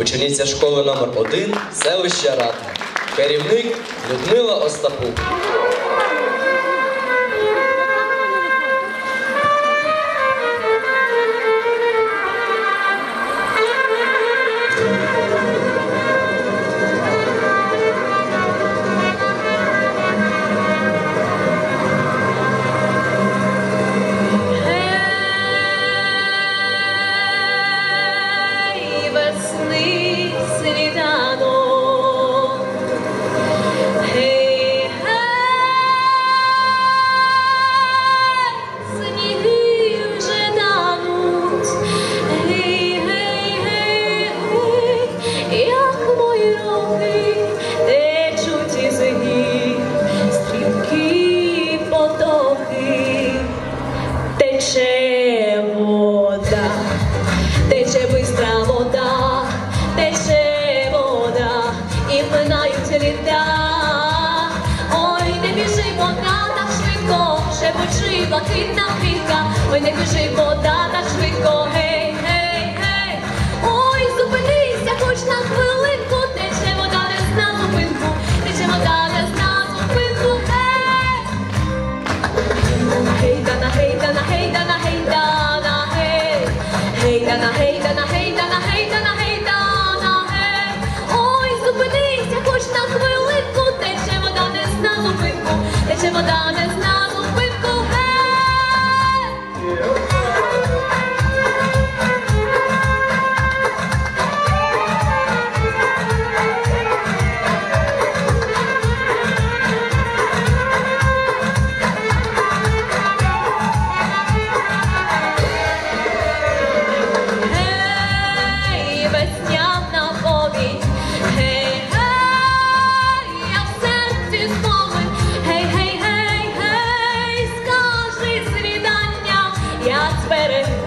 Учениця школи номер 1 селища Ратне. Керівник Людмила Остапук. Шепочи блакитна квітка. Ой, не біжи вода так швидко, гей, гей, гей. Ой, зупинися, хоч на хвилинку, тече вода не зна зупинку, тече вода не зна зупинку, гей. Гейдана, гейдана, гейдана, гейдана, гей. Гейдана, гейдана, гейдана, гейдана, гейдана, гей. Ой, зупинися, хоч на хвилинку, тече вода не зна зупинку, тече вода не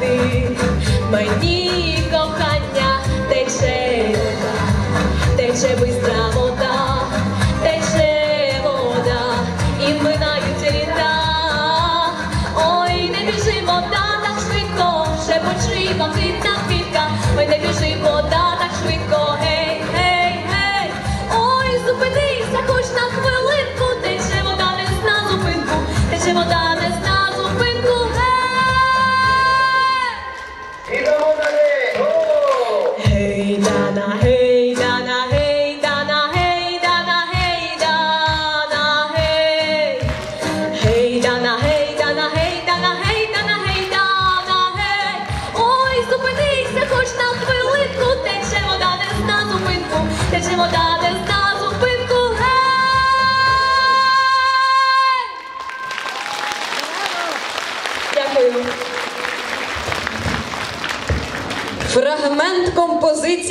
đi mày đi тече вода не зна зупинку, гей. Дякую. Фрагмент композиції.